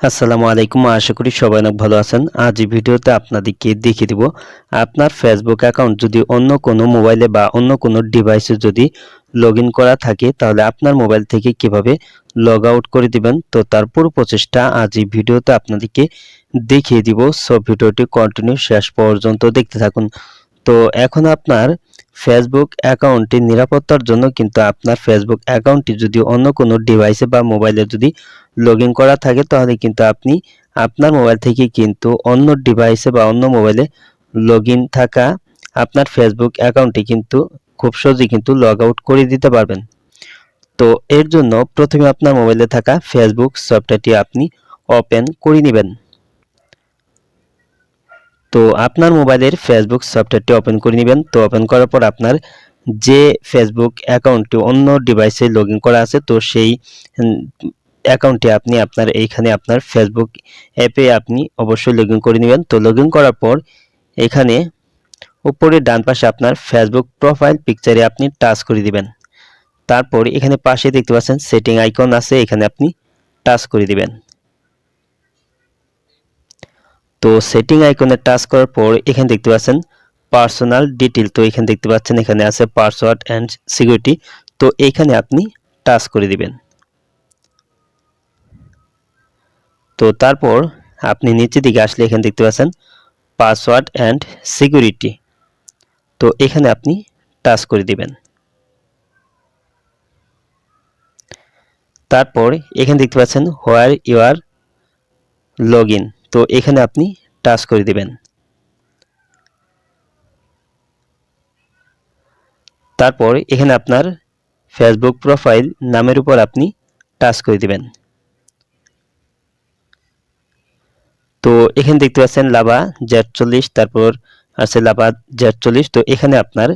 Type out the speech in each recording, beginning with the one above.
আসসালামু আলাইকুম, আশা করি সবাই অনেক ভালো আছেন। আজ ভিডিওতে আপনাদেরকে দেখিয়ে দিব, আপনার ফেসবুক অ্যাকাউন্ট যদি অন্য কোনো মোবাইলে বা অন্য কোনো ডিভাইসে যদি লগ করা থাকে, তাহলে আপনার মোবাইল থেকে কীভাবে লগ আউট করে দিবেন? তো তার পুরো প্রচেষ্টা আজ এই ভিডিওতে আপনাদেরকে দেখিয়ে দিব। সব ভিডিওটি কন্টিনিউ শেষ পর্যন্ত দেখতে থাকুন। তো এখন আপনার ফেসবুক অ্যাকাউন্টটি নিরাপত্তার জন্য কিন্তু আপনার ফেসবুক অ্যাকাউন্টটি যদি অন্য কোনো ডিভাইসে বা মোবাইলে যদি লগ করা থাকে, তাহলে কিন্তু আপনি আপনার মোবাইল থেকে কিন্তু অন্য ডিভাইসে বা অন্য মোবাইলে লগ থাকা আপনার ফেসবুক অ্যাকাউন্টটি কিন্তু খুব সহজেই কিন্তু লগ আউট করে দিতে পারবেন। তো এর জন্য প্রথমে আপনার মোবাইলে থাকা ফেসবুক সফটওয়্যারটি আপনি ওপেন করে নেবেন। তো আপনার মোবাইলের ফেসবুক সফটওয়্যারটি ওপেন করে নেবেন। তো ওপেন করার পর আপনার যে ফেসবুক অ্যাকাউন্টটি অন্য ডিভাইসে লগ করা আছে, তো সেই অ্যাকাউন্টে আপনি আপনার, এইখানে আপনার ফেসবুক অ্যাপে আপনি অবশ্যই লগ করে নেবেন। তো লগ করার পর এখানে উপরে ডান পাশে আপনার ফেসবুক প্রোফাইল পিকচারে আপনি টাচ করে দিবেন। তারপর এখানে পাশে দেখতে পাচ্ছেন সেটিং আইকন আছে, এখানে আপনি টাচ করে দিবেন। তো সেটিং আইকনে টাচ করার পর এখানে দেখতে পাচ্ছেন পার্সোনাল ডিটেল তো এখানে দেখতে পাচ্ছেন এখানে আছে পাসওয়ার্ড অ্যান্ড সিকিউরিটি তো এখানে আপনি টাচ করে দিবেন। তো তারপর আপনি নিচে দিকে আসলে এখানে দেখতে পাচ্ছেন পাসওয়ার্ড অ্যান্ড সিকিউরিটি তো এখানে আপনি টাচ করে দিবেন। তারপর এখানে দেখতে পাচ্ছেন হোয়ার ইউর লগ তো এখানে আপনি টাচ করে দিবেন। তারপর এখানে আপনার ফেসবুক প্রোফাইল নামের উপর আপনি টাচ করে দিবেন। তো এখানে দেখতে পাচ্ছেন লাভা জেড চল্লিশ তারপর আছে লাভা জেড চল্লিশ তো এখানে আপনার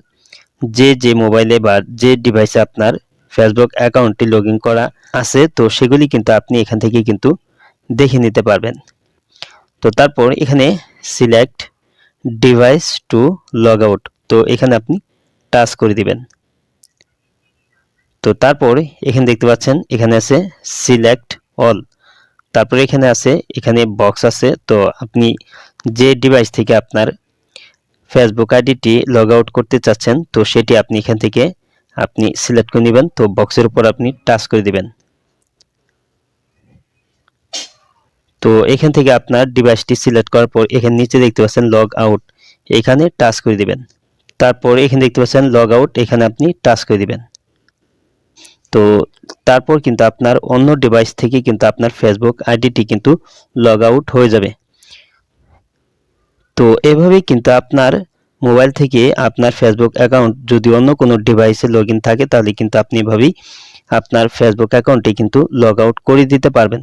যে যে মোবাইলে বা যে ডিভাইসে আপনার ফেসবুক অ্যাকাউন্টটি লগ করা আছে, তো সেগুলি কিন্তু আপনি এখান থেকে কিন্তু দেখে নিতে পারবেন। তো তারপর এখানে select device to log out তো এখানে আপনি টাচ করে দিবেন। তো তারপর এখানে দেখতে পাচ্ছেন, এখানে আছে সিলেক্ট অল তারপরে এখানে আছে, এখানে বক্স আছে, তো আপনি যে ডিভাইস থেকে আপনার ফেসবুক আইডিটি লগ আউট করতে চাচ্ছেন, তো সেটি আপনি এখান থেকে আপনি সিলেক্ট করে নেবেন, তো বক্সের উপর আপনি টাচ করে দিবেন। তো এখান থেকে আপনার ডিভাইসটি সিলেক্ট করার পর এখানে নিচে দেখতে পাচ্ছেন লগ আউট এখানে টাচ করে দিবেন। তারপর এখানে দেখতে পাচ্ছেন লগ আউট এখানে আপনি টাচ করে দিবেন। তো তারপর কিন্তু আপনার অন্য ডিভাইস থেকে কিন্তু আপনার ফেসবুক আইডিটি কিন্তু লগ আউট হয়ে যাবে। তো এভাবেই কিন্তু আপনার মোবাইল থেকে আপনার ফেসবুক অ্যাকাউন্ট যদি অন্য কোনো ডিভাইসে লগ থাকে, তাহলে কিন্তু আপনি এভাবেই আপনার ফেসবুক অ্যাকাউন্টে কিন্তু লগ আউট করে দিতে পারবেন।